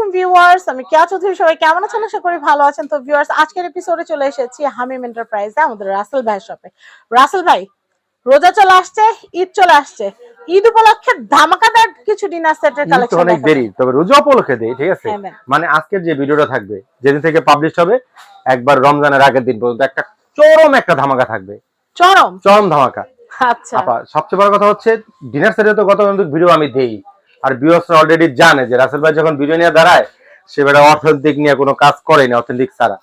আলাইকুম ভিউয়ার্স আমি কেয়া চৌধুরী সবাই কেমন আছেন? আশা করি ভালো আছেন। তো ভিউয়ার্স আজকের এপিসোডে চলে এসেছি হামিম এন্টারপ্রাইজে আমাদের রাসেল ভাই শপে রাসেল ভাই রোজা চলে আসছে ঈদ চলে আসছে। ঈদ উপলক্ষে ধামাকাদার কিছু ডিনার সেটের কালেকশন অনেক দেরি তবে রোজা উপলক্ষে দেই ঠিক আছে? মানে আজকের যে ভিডিওটা থাকবে যেদিন থেকে পাবলিশ হবে একবার রমজানের আগের দিন পর্যন্ত একটা চরম একটা ধামাকা থাকবে। চরম? চরম ধামাকা। আচ্ছা। সবচেয়ে বড় কথা হচ্ছে ডিনার সেটে তো গত ভিডিও আমি দেই আর ভিউয়ার্সরা অলরেডি জানে যে রাসেল ভাই যখন ভিডিও নিয়ে দাঁড়ায় সে বেটা অথেন্টিক নিয়ে কোনো কাজ করে না অথেন্টিক ছাড়া।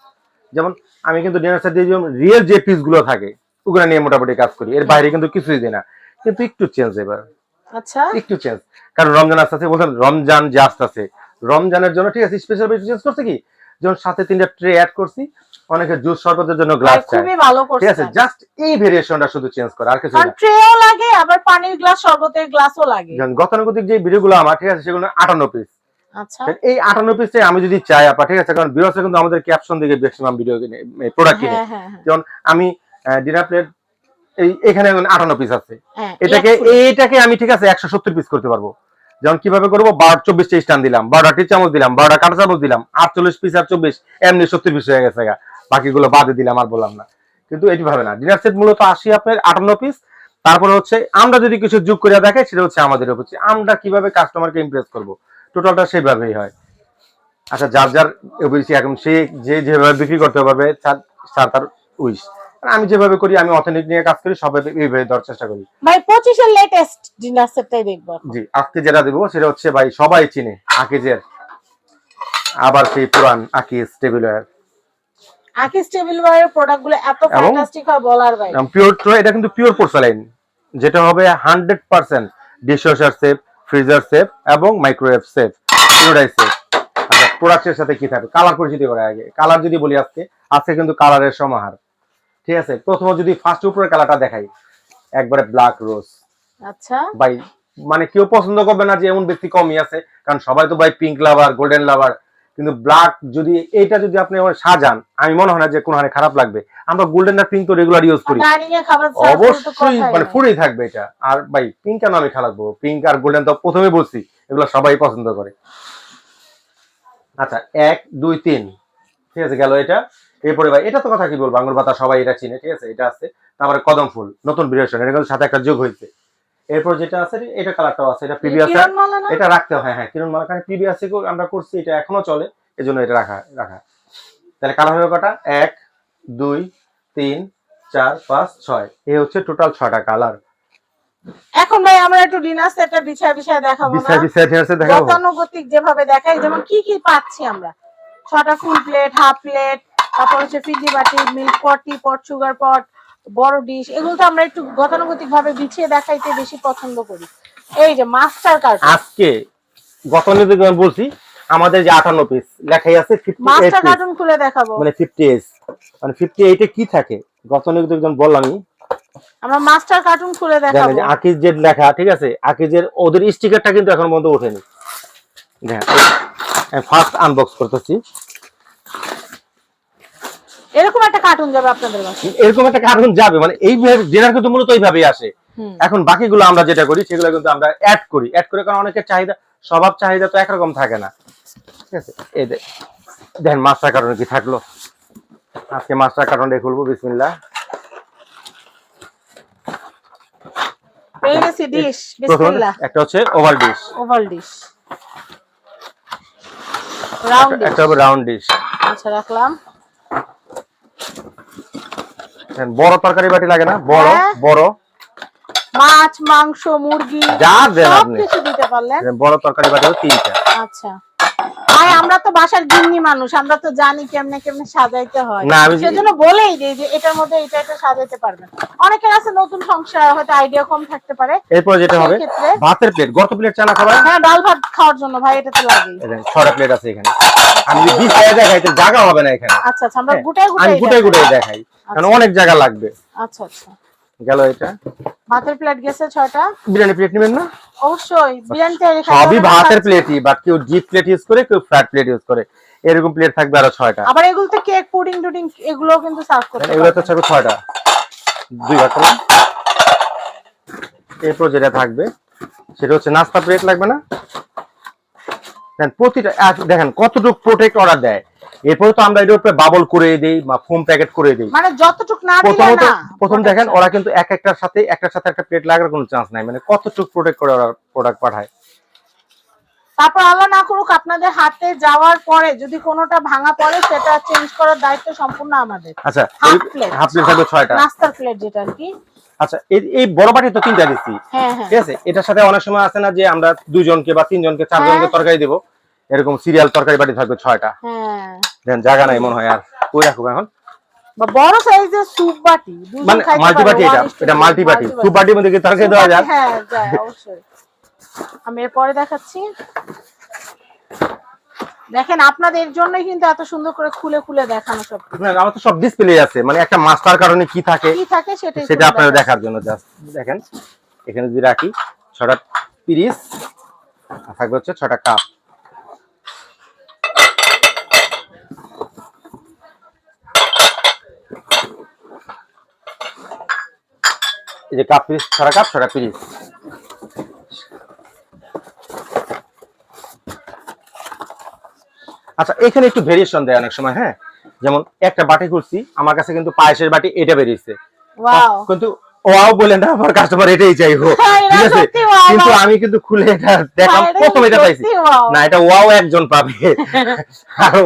যেমন আমি কিন্তু ডিনার দিয়ে রিয়েল যে পিসগুলো থাকে ওগুলো নিয়ে মোটামুটি কাজ করি। এর বাইরে কিন্তু কিছুই দিই না। কিন্তু একটু চেঞ্জ এবার। আচ্ছা। একটু চেঞ্জ কারণ রমজান আসতে বলছেন রমজান যে আসতেছে রমজানের জন্য ঠিক আছে স্পেশাল চেঞ্জ করছে কি? যেমন সাথে তিনটা ট্রে অ্যাড করছি অনেকে জুস শরবতের জন্য গ্লাস চায় খুবই ভালো করছে ঠিক আছে জাস্ট এই ভেরিয়েশনটা শুধু চেঞ্জ করা আর কিছু না। ট্রেও লাগে আবার পানির গ্লাস শরবতের গ্লাসও লাগে। যেমন গতানুগতিক যে ভিডিওগুলো আমার ঠিক আছে সেগুলো আটান্ন পিস আচ্ছা। এই আটান্ন পিসে আমি যদি চাই আপা ঠিক আছে কারণ বিরসে কিন্তু আমাদের ক্যাপশন দিকে ম্যাক্সিমাম ভিডিও কিনে প্রোডাক্ট কিনে। হ্যাঁ হ্যাঁ হ্যাঁ। যেমন আমি ডিনার প্লেট এই এখানে আটান্ন পিস আছে। হ্যাঁ, এটাকে এইটাকে আমি ঠিক আছে একশো সত্তর পিস করতে পারব। যেমন কীভাবে করব? বারো চব্বিশটা স্টান দিলাম। বারোটা টি চামচ দিলাম। বারোটা কাঁটা চামচ দিলাম। আটচল্লিশ পিস আর চব্বিশ এমনি সত্তর পিস হয়ে গেছে। বাকিগুলো বাদে দিলাম আর বললাম না। কিন্তু এটি ভাবে না। ডিনার সেট মূলত আসি আপনার আটান্ন পিস তারপরে হচ্ছে আমরা যদি কিছু যোগ করে দেখাই সেটা হচ্ছে আমাদের উপর। আমরা কীভাবে কাস্টমারকে ইমপ্রেস করব? টোটালটা সেইভাবেই হয়। আচ্ছা যার যার অভিরুচি এখন সে যে যেভাবে বিক্রি করতে পারবে তার তার উইশ আমি যেভাবে করি আমি অথেন্টিক নিয়ে কাজ করি সবাই এইভাবে দেওয়ার চেষ্টা করি। ভাই পঁচিশের লেটেস্ট ডিনার সেটটাই দেখব জি আজকে যেটা দেবো সেটা হচ্ছে ভাই সবাই চিনে আকিজের। আবার সেই পুরান Akij tableware Akij table ওয়্যারের প্রোডাক্টগুলো এত এবং- ফ্যান্টাস্টিক হয় বলার বাইরে পিওর এটা কিন্তু পিওর পোর্সালাইন যেটা হবে hundred percent dishwasher safe freezer safe এবং মাইক্রোওয়েভ সেফ পুরোটাই সেফ আচ্ছা প্রোডাক্টের সাথে কি থাকবে? কালার পরিচিতি করে আগে। কালার যদি বলি আজকে আজকে কিন্তু কালারের সমাহার। ঠিক আছে? প্রথমে যদি ফার্স্ট উপরের কালারটা দেখাই একবারে ব্ল্যাক রোজ আচ্ছা। ভাই মানে কেউ পছন্দ করবে না যে এমন ব্যক্তি কমই আছে কারণ সবাই তো ভাই পিঙ্ক লাভার গোল্ডেন লাভার কিন্তু ব্ল্যাক যদি এইটা যদি আপনি আমার সাজান আমি মনে হয় না যে কোনো হারে খারাপ লাগবে। আমরা গোল্ডেন আর পিঙ্ক তো রেগুলার ইউজ করি। অবশ্যই মানে। ফুরেই থাকবে এটা। আর ভাই পিঙ্ক কেন আমি খারাপ বলব? পিঙ্ক আর গোল্ডেন তো প্রথমে বলছি এগুলো সবাই পছন্দ করে। আচ্ছা এক দুই তিন। ঠিক আছে গেল এটা। এরপরে ভাই এটা তো কথা কি বলব? আঙুর পাতা সবাই এটা চিনে ঠিক আছে? এটা আছে। তারপরে কদম ফুল নতুন বিরেশন এটা সাথে একটা যোগ হয়েছে। এরপর যেটা আছে এটা কালারটাও আছে এটা প্রিভিয়াস এটা রাখতে হয় হ্যাঁ কিরণ মালা কারণ প্রিভিয়াস আমরা করছি এটা এখনও চলে এজন্য এটা রাখা রাখা। তাহলে কালার হবে কটা? এক দুই তিন চার পাঁচ ছয়। এই হচ্ছে টোটাল ছটা কালার এখন ভাই আমরা একটু ডিনার সেটটা বিছায় বিছায় দেখাবো দেখাবো। গতানুগতিক যেভাবে দেখাই যেমন কি কি পাচ্ছি আমরা? ছটা ফুল প্লেট হাফ প্লেট তারপর হচ্ছে ফিজি বাটি মিল্ক পট পট সুগার পট বড় ডিশ এগুলো তো আমরা একটু গতানুগতিক ভাবে বিছিয়ে দেখাইতে বেশি পছন্দ করি। এই যে মাস্টার কার্ড আজকে গত নিয়ে আমি বলছি আমাদের যে আটান্ন পিস লেখাই আছে ফিফটি মাস্টার কার্টুন খুলে দেখাবো। মানে ফিফটি এস মানে ফিফটি এইটে কি থাকে? গত নিয়ে যখন বললামই আমরা মাস্টার কার্টুন খুলে দেখাবো যে আকিজ যে লেখা ঠিক আছে? আকিজের ওদের স্টিকারটা কিন্তু এখন পর্যন্ত ওঠেনি। দেখেন ফার্স্ট আনবক্স করতেছি এরকম একটা কার্টুন যাবে আপনাদের কাছে এরকম একটা কারণ যাবে মানে এই জেনার কিন্তু মূলত এইভাবেই আসে। এখন বাকিগুলো আমরা যেটা করি সেগুলো কিন্তু আমরা অ্যাড করি। অ্যাড করে কারণ অনেকের চাহিদা স্বভাব চাহিদা তো একরকম থাকে না। ঠিক আছে? এই দেখেন মাস্টার কার্টন কি থাকল? আজকে মাস্টার খুলবো গেছি ডিশ প্রথমে বিসমিল্লাহ। একটা হচ্ছে oval dish oval dish round একটা হবে রাউন্ড ডিশ আচ্ছা রাখলাম। বড় তরকারি বাটি লাগে না? বড় হ্যাঁ। বড়। মাছ মাংস মুরগি যা দেন আপনি। দিতে পারলেন। বড় তরকারি বাটি তিনটা। আচ্ছা। ভাই আমরা তো বাসার গিন্নি মানুষ আমরা তো জানি কেমনে কেমনে সাজাইতে হয়। সেজন্য বলেই দিই যে এটার মধ্যে এটা এটা সাজাইতে পারবেন অনেকের আছে নতুন সংসার হয়তো আইডিয়া কম থাকতে পারে। এরপর যেটা হবে ভাতের প্লেট গর্ত প্লেট চানা খাবার? হ্যাঁ ডাল ভাত খাওয়ার জন্য ভাই এটা তো লাগেই ছটা প্লেট আছে এখানে। আমি বিশ দেখাই তো জায়গা হবে না এখানে। আচ্ছা আচ্ছা আমরা হ্যাঁ, গুটাই আমি গুটাই গুটাই গুটাই দেখাই কারণ অনেক জায়গা লাগবে। আচ্ছা আচ্ছা। গেল এটা। ভাতের প্লেট গেছে ছয়টা? বিরিয়ানি প্লেট নেবেন না? অবশ্যই সবই ভাতের প্লেটই বাট কেউ জিপ প্লেট ইউজ করে কেউ ফ্ল্যাট প্লেট ইউজ করে। এরকম প্লেট থাকবে আরও ছয়টা। আবার এগুলোতে কেক পুডিং টুডিং এগুলো কিন্তু সার্ভ করতে এগুলো তো। থাকবে ছয়টা। দুই ভাগ করলাম। এরপর যেটা থাকবে। সেটা হচ্ছে নাস্তা প্লেট লাগবে না? প্রতিটা দেখেন কতটুকু প্রোটেক্ট অর্ডার দেয়। এরপরে তো আমরা এটার উপরে বাবল করে দিই বা ফোম প্যাকেট করে দিই। মানে যতটুক না প্রথমত প্রথম দেখেন ওরা কিন্তু এক একটার সাথে একটার সাথে একটা প্লেট লাগার কোনো চান্স নাই। মানে কতটুকু প্রোটেক্ট করে ওরা প্রোডাক্ট পাঠায়। তারপর আল্লাহ না করুক আপনাদের হাতে যাওয়ার পরে যদি কোনোটা ভাঙা পড়ে সেটা চেঞ্জ করার দায়িত্ব সম্পূর্ণ আমাদের। আচ্ছা। হাফ প্লেট থাকবে ছয়টা। নাস্তার প্লেট যেটা আর কি। আচ্ছা এই- বড় বাটি তো তিনটা দিচ্ছি হ্যাঁ হ্যাঁ। ঠিক আছে? এটার সাথে অনেক সময় আছে না যে আমরা দুজনকে বা তিনজনকে চারজনকে হ্যাঁ। তরকারি দেবো। এরকম সিরিয়াল তরকারি বাটি থাকবে ছয়টা। দেন জায়গা নাই মনে হয় আর। কই রাখুক এখন? বড় সাইজের স্যুপ বাটি। মানে মাল্টি বাটি এটা। এটা মাল্টি বাটি বাটির মধ্যে কি তরকারি দেওয়া বাটি, যায়? হ্যাঁ যায় অবশ্যই। আমি এরপরে দেখাচ্ছি। দেখেন আপনাদের জন্যই কিন্তু এত সুন্দর করে খুলে খুলে দেখানো সব না, আমার তো সব ডিসপ্লে আছে। মানে একটা মাস্টার কারণে কি থাকে কি থাকে সেটা সেটা খুলে আপনারা দেখার জন্য জাস্ট দেখেন। এখানে যদি রাখি ছটা পিরিস আর থাকবে হচ্ছে ছটা কাপ এই যে কাপ পিরিস ছটা কাপ ছটা পিরিস আচ্ছা এখানে একটু ভেরিয়েশন দেয় অনেক সময় হ্যাঁ? যেমন একটা বাটি করছি আমার কাছে কিন্তু পায়েসের বাটি এটা বেরিয়েছে। ওয়াও কিন্তু ওয়াও বলেন না আমার কাস্টমার এটাই হ্যাঁ, এটা ঠিক আছে? কিন্তু আমি কিন্তু খুলে এটা দেখলাম হ্যাঁ, প্রথম এটা পাইছি। না এটা ওয়াও একজন পাবে। আরও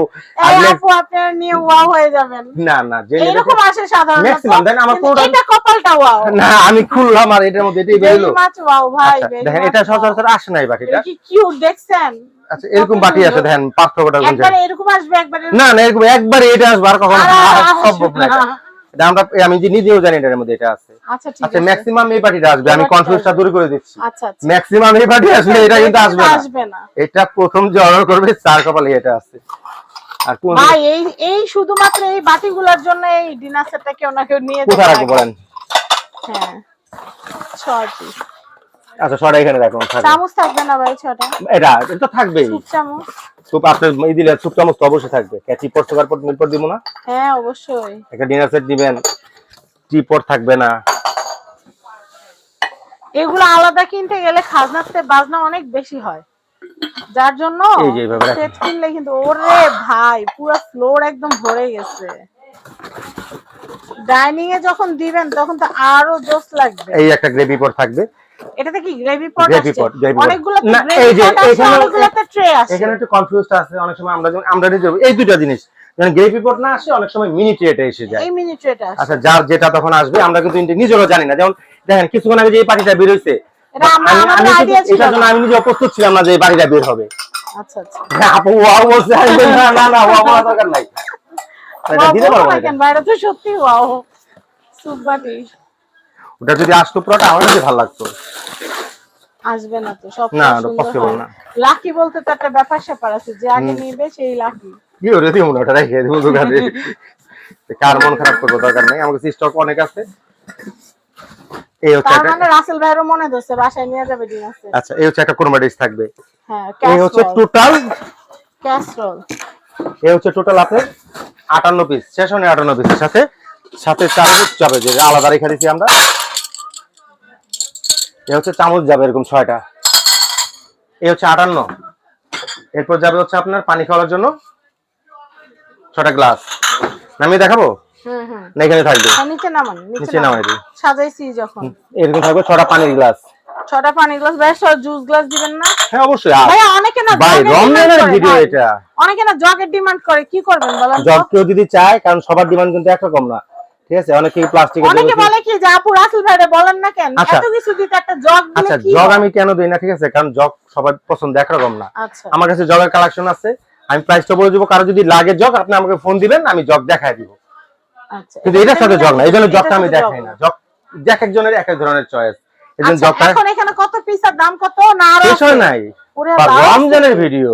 আপু আপনারা নিয়ে ওয়াও হয়ে যাবেন। না না যে এরকম আসে সাধারণত। Maximum, দেন আমার পুরোটা- এটা কপালটা ওয়াও না আমি খুললাম আর এটার মধ্যে এটাই বেরোলো। মাচ ওয়াও ভাই আচ্ছা, দেখেন এটা সচরাচর আসে নাই বাটিটা। কি কিউট দেখছেন? আচ্ছা এরকম বাটি আছে দেখেন পার্থক্যটা কোন একবারে এরকম আসবে একবারে না না এরকম একবারে এটা আসবে আর কখনো সম্ভব না এটা। আমরা আমি যে নিজেও জানি এটার মধ্যে এটা আছে। আচ্ছা ঠিক আচ্ছা আছে। ম্যাক্সিমাম এই বাটিটা আসবে আমি কনফিউজটা দূর করে দিচ্ছি। আচ্ছা আচ্ছা। ম্যাক্সিমাম এই বাটি আসলে এটা কিন্তু আসবে না। আসবে না। এটা প্রথম যে অর্ডার করবে চার কপালে এটা আছে। আর কোন ভাই এই এই শুধুমাত্র এই বাটিগুলোর জন্য এই ডিনার সেটটা কেউ না কেউ নিয়ে কোথায় রাখব বলেন? হ্যাঁ আচ্ছা এখানে রাখুন চামচ থাকবে না ভাই ছটা এটা এটা তো থাকবেই। সুপ চামচ। সুপ আপনার এই দিলে সুপ চামচ তো অবশ্যই থাকবে। ক্যাচি pot sugar pot milk pot দিব না? হ্যাঁ অবশ্যই। একটা ডিনার সেট দিবেন টি পট থাকবে না। এগুলো আলাদা কিনতে গেলে খাজনাতে বাজনা অনেক বেশি হয়। যার জন্য এই যে এইভাবে সেট কিনলে কিন্তু ওরে ভাই পুরো ফ্লোর একদম ভরে গেছে। ডাইনিং এ যখন দিবেন তখন তো আরও জোস লাগবে। এই একটা গ্রেভি পট থাকবে। এটাতে কি গ্রেভি পট আছে। অনেকগুলো না, এই যে এখানে- অনেকগুলোতে ট্রে আছে এখানে একটু কনফিউজড আছে অনেক সময় আমরা আমরা এই দুটো জিনিস যেমন গ্রেভি পট না আসে অনেক সময় মিনি ট্রেটা এসে যায়। এই মিনি ট্রেটা আছে আচ্ছা যার যেটা তখন আসবে আমরা কিন্তু নিজেরও জানি না। যেমন দেখেন কিছুক্ষণ আগে যে এই পার্টিটা বের আমরা- আমি- এটার জন্য নিজে প্রস্তুত ছিলাম না যে এই বাড়িটা বের হবে। আচ্ছা আচ্ছা। হ্যাঁ, আপু ওয়াও বলছে না না না ওয়াও বলার দরকার নাই। এটা দিতে পারব না বলো। কেন বাইরে তো সত্যি ওয়াও। সুপ বাটি ওটা যদি আসতো পুরোটা আমার কাছে ভালো লাগতো। আসবে না তো সব না, ওটা না। লাকি বলতে তো একটা ব্যাপার স্যাপার আছে যে আগে নিবে সেই লাকি কি ওরে দিব না ওটা রেখে দিব দোকানে? কার মন খারাপ করব দরকার নেই আমার কাছে স্টক অনেক আছে। এই হচ্ছে তার মানে রাসেল ভাইয়েরও মনে ধরছে বাসায় নিয়ে যাবে ডিনারসে আচ্ছা এই হচ্ছে একটা কোরমা ডিশ থাকবে হ্যাঁ এই হচ্ছে টোটাল ক্যাসরোল এই হচ্ছে টোটাল আপনার আটান্ন পিস শেষ আটান্ন পিসের সাথে সাথে চামচ যাবে যে আলাদা রেখে দিচ্ছি আমরা। এই হচ্ছে চামচ যাবে এরকম ছয়টা। এই হচ্ছে আটান্ন। এরপর যাবে হচ্ছে আপনার পানি খাওয়ার জন্য ছটা গ্লাস। নামিয়ে দেখাবো? হুম হুম। না এখানে থাকবে। নিচে নামান নিচে নিচে নামাই দিই। সাজাইছি যখন। এরকম থাকবে ছটা পানির গ্লাস। ছটা পানি গ্লাস। ভাই জুস গ্লাস দিবেন না? হ্যাঁ অবশ্যই। ভাই অনেকে না ভাই জগের রমজানের ভিডিও এটা। অনেকে না জগের ডিমান্ড করে। কি করবেন বলেন? জগ কেউ যদি চায় কারণ সবার ডিমান্ড কিন্তু একরকম না। ঠিক আছে? অনেকে প্লাস্টিকের অনেকে বলে কি যে আপু রাসেল ভাইরে বলেন না কেন? আচ্ছা। এত কিছু দিতে একটা জগ আচ্ছা জগ আমি কেন দিই না ঠিক আছে? কারণ জগ সবার পছন্দ একরকম না। আচ্ছা। আমার কাছে জগের কালেকশন আছে। আমি প্রাইসটা বলে দিব কারও যদি লাগে জগ আপনি আমাকে ফোন দিবেন আমি জগ দেখাই দিব। আচ্ছা। কিন্তু এটার সাথে জগ না এই জন্য জগটা আমি দেখাই না। জগ এক একজনের এক এক ধরনের চয়েস এই জন্য জগটা এখন এখানে কত পিস আর দাম কত না আরও আছে? নাই। রমজানের ভিডিও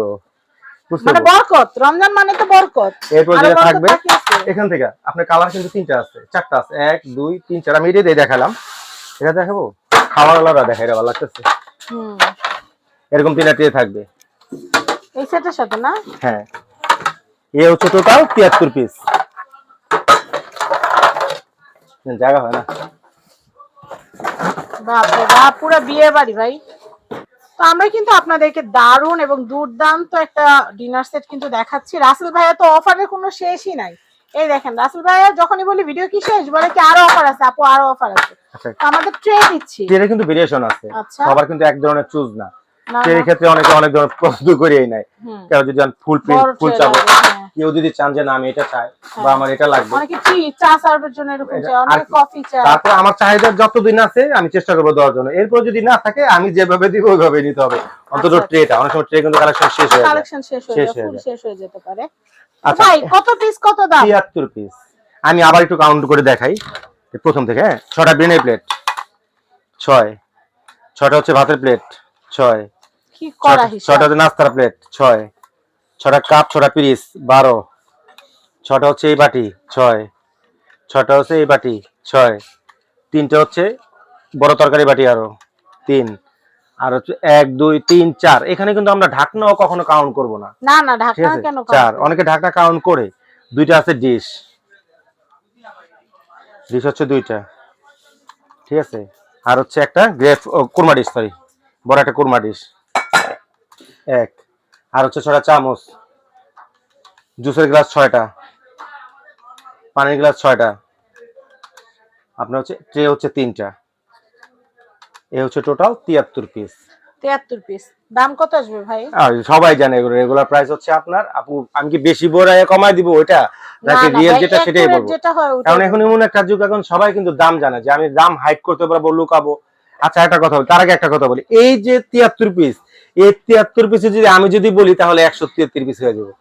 মানে বরকত রমজান মানে তো বরকত। এরপর যেটা থাকবে এখান থেকে আপনার কালার কিন্তু তিনটা আছে চারটা আছে এক দুই তিন চার আমি এটাই দেখালাম। এটা দেখাবো? খাওয়ার আলাদা দেখা ভালো লাগতেছে। এরকম তিনটা ট্রে থাকবে। এই সেটের সাথে না? হ্যাঁ। এ হচ্ছে টোটাল তিয়াত্তর পিস জায়গা হয় না। বাপ পুরো বিয়ে বাড়ি ভাই। তো আমরা কিন্তু আপনাদেরকে দারুণ এবং দুর্দান্ত একটা ডিনার সেট কিন্তু দেখাচ্ছি। রাসেল ভাইয়া তো অফারের কোনো শেষই নাই। এই দেখেন রাসেল ভাইয়া যখনই বলি ভিডিও কি শেষ? বলে কি আরও অফার আছে আপু আরও অফার আছে। আচ্ছা। আমাদের ট্রে দিচ্ছি এর কিন্তু ভেরিয়েশন আছে। আচ্ছা। সবার কিন্তু এক ধরনের চুজ না, সেই ক্ষেত্রে অনেকে অনেক ধরনের হুম, কেউ যদি ফুল প্রিন্ট ফুল চাবো। হ্যাঁ। কেউ যদি চান যে না আমি এটা চাই বা হ্যাঁ। আমার এটা লাগবে। তারপর আমার চাহিদা যতদিন আছে আমি চেষ্টা করব দেওয়ার জন্য। এরপর যদি না থাকে আমি যেভাবে দিব ওইভাবে নিতে হবে। অন্তত আচ্ছা, ট্রেটা অনেক সময় ট্রে কিন্তু কালেকশন শেষ হয়ে কালেকশন শেষ হয়ে যেতে পারে। আচ্ছা। কত পিস কত দাম? তিয়াত্তর পিস আমি আবার একটু কাউন্ট করে দেখাই। প্রথম থেকে হ্যাঁ? ছটা বিরিয়ানি প্লেট ছয়। ছটা হচ্ছে ভাতের প্লেট ছয়। কি করা ছটা- হিসাব? ছটা হচ্ছে নাস্তার প্লেট ছয়। ছটা কাপ ছটা পিরিস বারো। ছটা হচ্ছে এই বাটি ছয়। ছটা হচ্ছে এই বাটি ছয়। তিনটা হচ্ছে বড় তরকারি বাটি আরও তিন। আর হচ্ছে এক দুই তিন চার। এখানে কিন্তু আমরা ঢাকনাও কখনো কাউন্ট করব না। না না ঢাকনা কেন চার। অনেকে ঢাকনা কাউন্ট করে। দুইটা আছে ডিশ ডিশ হচ্ছে দুইটা। ঠিক আছে? আর হচ্ছে একটা গ্রেফ কুরমা ডিশ সরি বড় একটা কুরমা ডিশ এক। আর হচ্ছে ছটা চামচ। জুসের গ্লাস ছয়টা। পানির গ্লাস ছয়টা। আপনার হচ্ছে ট্রে হচ্ছে তিনটা। এ হচ্ছে টোটাল তিয়াত্তর পিস তিয়াত্তর পিস দাম কত আসবে ভাই? আর সবাই জানে এগুলো। রেগুলার প্রাইস হচ্ছে আপনার। আপু আমি কি বেশি বড় কমাই দিব ওইটা? নাকি রিয়েল যেটা সেটাই বলব? কারণ এখন এমন একটা যুগ এখন সবাই কিন্তু দাম জানে যে আমি দাম হাইট করতে পারব লুকাবো। আচ্ছা একটা কথা বলি তার আগে একটা কথা বলি। এই যে তিয়াত্তর পিস এই তিয়াত্তর পিসে যদি আমি যদি বলি তাহলে একশো তিয়াত্তর পিস হয়ে যাবে।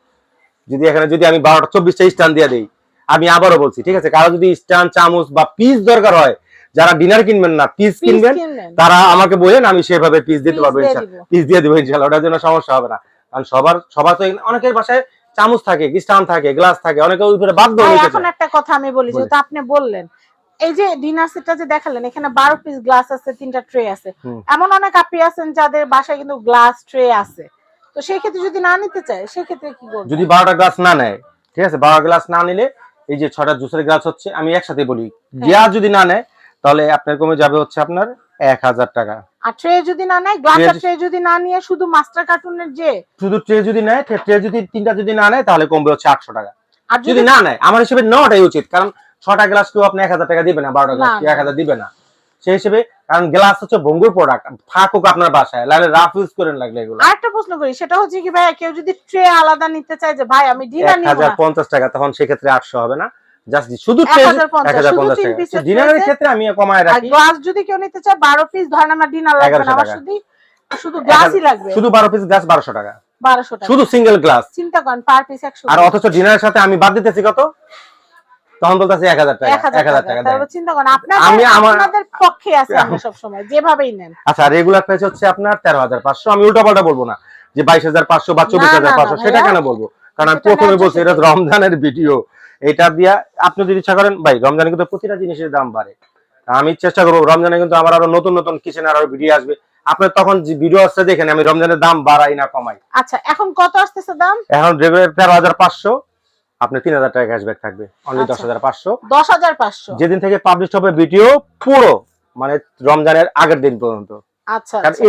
যদি এখানে যদি আমি বারোটা চব্বিশটা স্টান দিয়ে দিই আমি আবারও বলছি ঠিক আছে? কারও যদি স্টান চামচ বা পিস দরকার হয় যারা ডিনার কিনবেন না পিস কিনবেন তারা আমাকে বলেন আমি সেভাবে পিস দিতে পারব পিস দিয়ে দেবো ইনশাল্লাহ ওটার জন্য সমস্যা হবে না। কারণ সবার সবার তো অনেকের বাসায় চামচ থাকে স্টান থাকে গ্লাস থাকে অনেকে বাধ্য হয়ে এখন একটা কথা আমি বলি। যেহেতু আপনি বললেন এই যে ডিনার সেটটা যে দেখালেন এখানে বারো পিস গ্লাস আছে তিনটা ট্রে আছে। এমন অনেক আপি আছেন যাদের বাসায় কিন্তু গ্লাস ট্রে আছে। তো সেই ক্ষেত্রে যদি না নিতে চায় সেই ক্ষেত্রে কি করবে যদি বারোটা গ্লাস না নেয় ঠিক আছে? বারো গ্লাস না নিলে এই যে ছটা জুসের গ্লাস হচ্ছে আমি একসাথে বলি যে আর যদি না নেয় তাহলে আপনার কমে যাবে হচ্ছে আপনার এক হাজার টাকা। আর ট্রে যদি না নেয় গ্লাস আর ট্রে যদি না নিয়ে শুধু মাস্টার কার্টুনের যে শুধু ট্রে যদি নেয় ট্রে যদি তিনটা যদি না নেয় তাহলে কমবে হচ্ছে আটশো টাকা। আর যদি যদি না নেয় আমার হিসেবে নেওয়াটাই উচিত কারণ ছটা গ্লাস কেউ আপনি এক হাজার টাকা দিবে না বারোটা গ্লাস এক হাজার দিবে না। সেই হিসেবে কারণ গ্লাস হচ্ছে ভঙ্গুর প্রোডাক্ট থাকুক আপনার বাসায় লাগলে রাফ ইউজ করেন লাগলে এগুলো। আরেকটা প্রশ্ন করি সেটা হচ্ছে কি ভাই কেউ যদি ট্রে আলাদা নিতে চায় যে ভাই আমি ডিনার নিব হাজার না পঞ্চাশ টাকা তখন সেক্ষেত্রে আটশো হবে না। জাস্ট শুধু ট্রে 1050 এক হাজার শুধু পঞ্চাশ তিন টাকা। ডিনারের ক্ষেত্রে আমি কমায় আর রাখি। গ্লাস যদি কেউ নিতে চায় বারো পিস ধরেন আমার ডিনার লাগবে না আমার শুধু শুধু গ্লাসই লাগবে। শুধু বারো পিস গ্লাস বারোশো টাকা। বারোশো টাকা। শুধু সিঙ্গেল গ্লাস চিন্তা করেন পার পিস একশো আর অথচ ডিনারের সাথে আমি বাদ দিতেছি কত? তখন বলতেছি এক হাজার টাকা এক হাজার টাকা। টাকা তারপর দেন। চিন্তা করেন আমি আমার- পক্ষে আছে আমরা সবসময় যেভাবেই নেন। আচ্ছা রেগুলার প্রাইস হচ্ছে আপনার তেরো হাজার পাঁচশো। আমি বলব না যে বাইশ হাজার পাঁচশো বা চব্বিশ হাজার পাঁচশো সেটা কেন বলব? কারণ আমি প্রথমে বলছি এটা। রমজানের ভিডিও এটা দিয়া আপনি যদি ইচ্ছা করেন ভাই রমজানে কিন্তু প্রতিটা জিনিসের দাম বাড়ে। আমি চেষ্টা করব রমজানে কিন্তু আমার আরও নতুন নতুন কিচেন আরও ভিডিও আসবে। আপনার তখন যে ভিডিও আসছে দেখেন আমি রমজানের দাম বাড়াই না কমাই। আচ্ছা এখন কত আসতেছে দাম? এখন রেগুলার তেরো হাজার পাঁচশো। আপনি তিন হাজার টাকা ক্যাশব্যাক থাকবে। অনলি দশ আচ্ছা। হাজার পাঁচশো। দশ হাজার পাঁচশো। যেদিন থেকে পাবলিশ হবে ভিডিও পুরো মানে রমজানের আগের দিন পর্যন্ত। আচ্ছা আচ্ছা।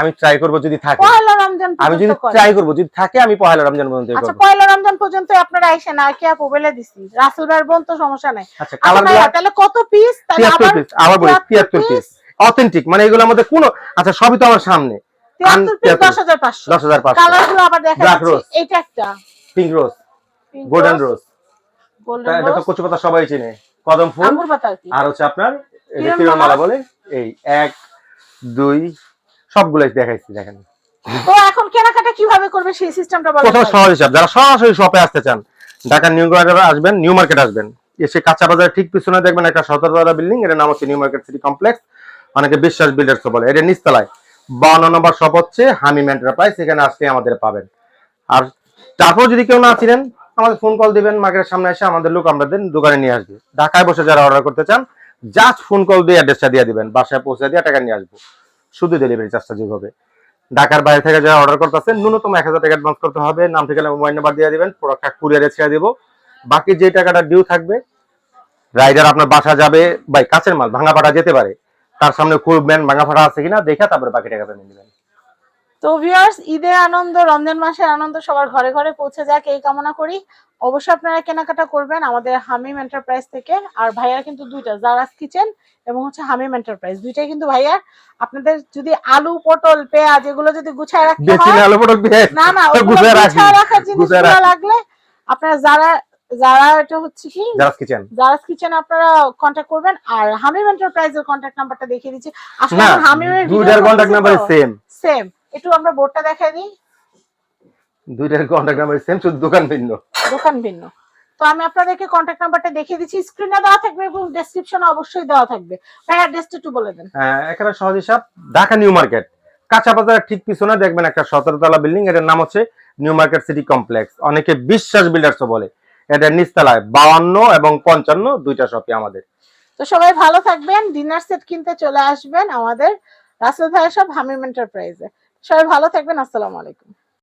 আমি ট্রাই করব যদি থাকে। আমি যদি ট্রাই করব যদি থাকে আমি পয়লা রমজান পর্যন্ত পয়লা রমজান পর্যন্ত আপনারা আইসেন আর কি আপু বলে দিছি। রাসুল বোন তো সমস্যা নাই। আচ্ছা তাহলে কত পিস আবার পিস আবার বলি 73 73 পিস অথেন্টিক মানে মধ্যে কোনো আচ্ছা সবই তো আমার সামনে। তিয়াত্তর পিস 73 দশ হাজার পাঁচশো। 10500 কালারগুলো আবার দেখা Black যাচ্ছে rose। এটা একটা। Pink rose. Golden rose. এটা তো কচু পাতা সবাই চিনে। কদম ফুল আর হচ্ছে আপনার বলে এই এক দুই সবগুলাই দেখাইছি দেখেন। তো এখন কেনাকাটা কীভাবে করবে সেই সিস্টেমটা প্রথম সহজ হিসাব যারা সরাসরি শপে আসতে চান ঢাকা নিউ মার্কেটে আসবেন নিউ মার্কেট আসবেন। এসে কাঁচা বাজারের ঠিক পিছনে দেখবেন একটা সতেরোতলা বিল্ডিং এর নাম হচ্ছে নিউ মার্কেট সিটি কমপ্লেক্স। অনেকে বিশ্বাস বিল্ডার্স বলে এটা নিচতলায়। বান্ন নম্বর শপ হচ্ছে হামিম এন্টারপ্রাইজ এখানে আসলে আমাদের পাবেন। আর তারপর যদি কেউ না চিনেন, আমাদের ফোন কল দিবেন মার্কেটের সামনে এসে আমাদের লোক আমাদের দোকানে নিয়ে আসবে। ঢাকায় বসে যারা অর্ডার করতে চান জাস্ট ফোন কল দিয়ে অ্যাড্রেসটা দিয়ে দিবেন, বাসায় পৌঁছে দিয়ে টাকা নিয়ে আসব। শুধু ডেলিভারি চার্জটা যোগ হবে ঢাকার বাইরে থেকে যারা অর্ডার করতেছেন, ন্যূনতম এক হাজার টাকা অ্যাডভান্স করতে হবে, নাম, ঠিকানা মোবাইল নাম্বার দিয়ে দিবেন প্রোডাক্টটা কুরিয়ারে ছেড়ে দেবো। বাকি যে টাকাটা ডিউ থাকবে রাইডার আপনার বাসা যাবে বাই কাছের মাল ভাঙা পাটা যেতে পারে। তার সামনে খুলবেন ভাঙা ফাটা আছে কিনা দেখে তারপরে বাকি টাকাটা নিয়ে নেবেন। তো ভিউয়ার্স ঈদের আনন্দ রমজান মাসের আনন্দ সবার ঘরে ঘরে পৌঁছে যাক এই কামনা করি। অবশ্যই আপনারা কেনাকাটা করবেন আমাদের হামিম এন্টারপ্রাইজ থেকে। আর ভাইয়ার কিন্তু দুইটা জারাস কিচেন এবং হচ্ছে হামিম এন্টারপ্রাইজ দুইটাই কিন্তু ভাইয়ার আপনাদের যদি আলু পটল পেঁয়াজ এগুলো যদি গুছায় রাখতে হয় না না গুছায় রাখি। গুছায় রাখার জিনিসগুলো লাগলে আপনারা যারা যারা এটা হচ্ছে কি? জারাস কিচেন জারাস কিচেন আপনারা কন্ট্যাক্ট করবেন। আর হামিম এন্টারপ্রাইজের কন্ট্যাক্ট নাম্বারটা দেখিয়ে দিচ্ছি। আসলে হামিমের দুইটার কন্ট্যাক্ট নাম্বার সেম সেম একটু আমরা বোর্ডটা দেখাই দিই। দুইটার কন্ট্যাক্ট নাম্বার সেম শুধু দোকান ভিন্ন। দোকান ভিন্ন। তো আমি আপনাদেরকে কন্ট্যাক্ট নাম্বারটা দেখিয়ে দিচ্ছি। স্ক্রিনে দেওয়া থাকবে এবং ডেসক্রিপশনে অবশ্যই দেওয়া থাকবে। ভাই অ্যাড্রেসটা একটু বলে দেন। হ্যাঁ, একেবারে সহজ হিসাব ঢাকা নিউ মার্কেট। কাঁচা বাজারের ঠিক পিছনে দেখবেন একটা সতেরো তলা বিল্ডিং এটার নাম হচ্ছে নিউ মার্কেট সিটি কমপ্লেক্স। অনেকে বিশ্বাস বিল্ডার্স বলে। এটার নিচতলায় বাউান্ন এবং পঞ্চান্ন দুইটা শপি আমাদের। তো সবাই ভালো থাকবেন ডিনার সেট কিনতে চলে আসবেন আমাদের। রাসেল ভাইয়ের সব হামিম এন্টারপ্রাইজে সবাই ভালো থাকবেন, আসসালামু আলাইকুম।